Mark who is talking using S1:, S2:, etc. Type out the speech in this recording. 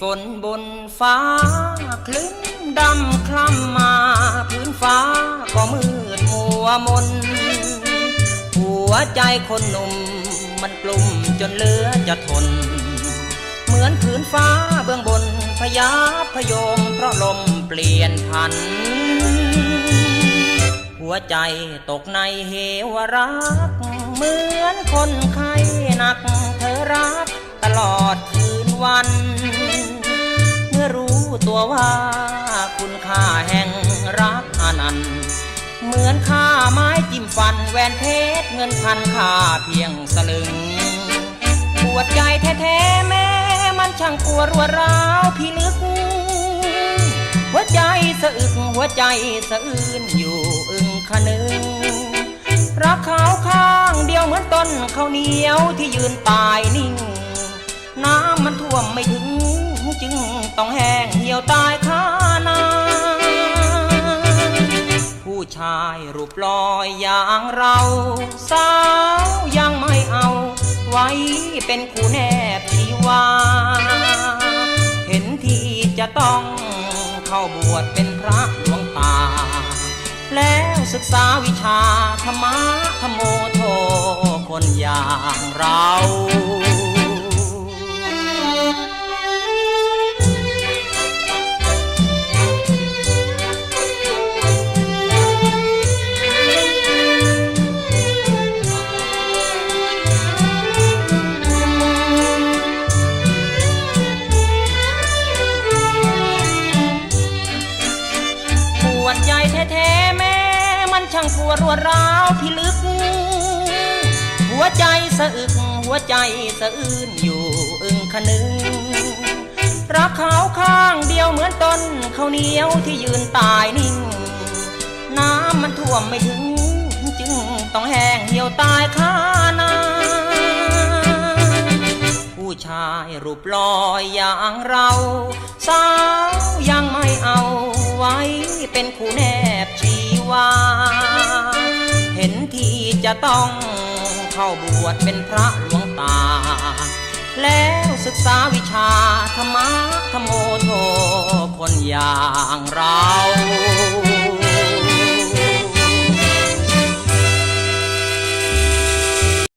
S1: ฝนบนฟ้า คลึ้นดำคล้ำมาพื้นฟ้าก็มืดมัวมน หัวใจคนหนุ่มมันกลุ่มจนเหลือจะทน เหมือนผืนฟ้าเบื้องบนพยาพยมเพราะลมเปลี่ยนพัน หัวใจตกในเหวรัก เหมือนคนไข้หนักเธอรักตลอด ว่าคุณค่าแห่งรักอนันต์เหมือนค่าไม้จิ้มฟันแหวนเพชรเงินพันค่าเพียงสลึง ปวดใจแท้ๆแม้มันช่างปวดรัวร้าวพิลึก หัวใจสะอึกหัวใจสะอื้นอยู่อึงคะนึงรักเขาข้างเดียวเหมือนต้นข้าวเหนียวที่ยืนตายนิ่ง น้ำมันท่วมไม่ถึง จึงต้องแห้งเหี่ยวตายคานาผู้ชายรูปลอยอย่างเราสาวยังไม่เอา ไว้เป็นคู่แนบชีวาเห็นที่จะต้องเข้าบวชเป็นพระหลวงตา แล้วศึกษาวิชาธรรมะธรรมโมโทคนอย่างเรา ช่างปวดรวดร้าวพิลึก หัวใจสะอึก หัวใจสะอื้นอยู่อึงคนึงรักเขาข้างเดียวเหมือนต้นข้าวเหนียวที่ยืนตายนิ่ง น้ำมันท่วมไม่ถึง จึงต้องแห้งเหี่ยวตายคานาผู้ชายรูปลอยอย่างเรา สาวยังไม่เอาไว้เป็นคู่แน จะต้องเข้าบวชเป็นพระหลวงตา แล้วศึกษาวิชาธรรมะธรรมโมโทคนอย่างเรา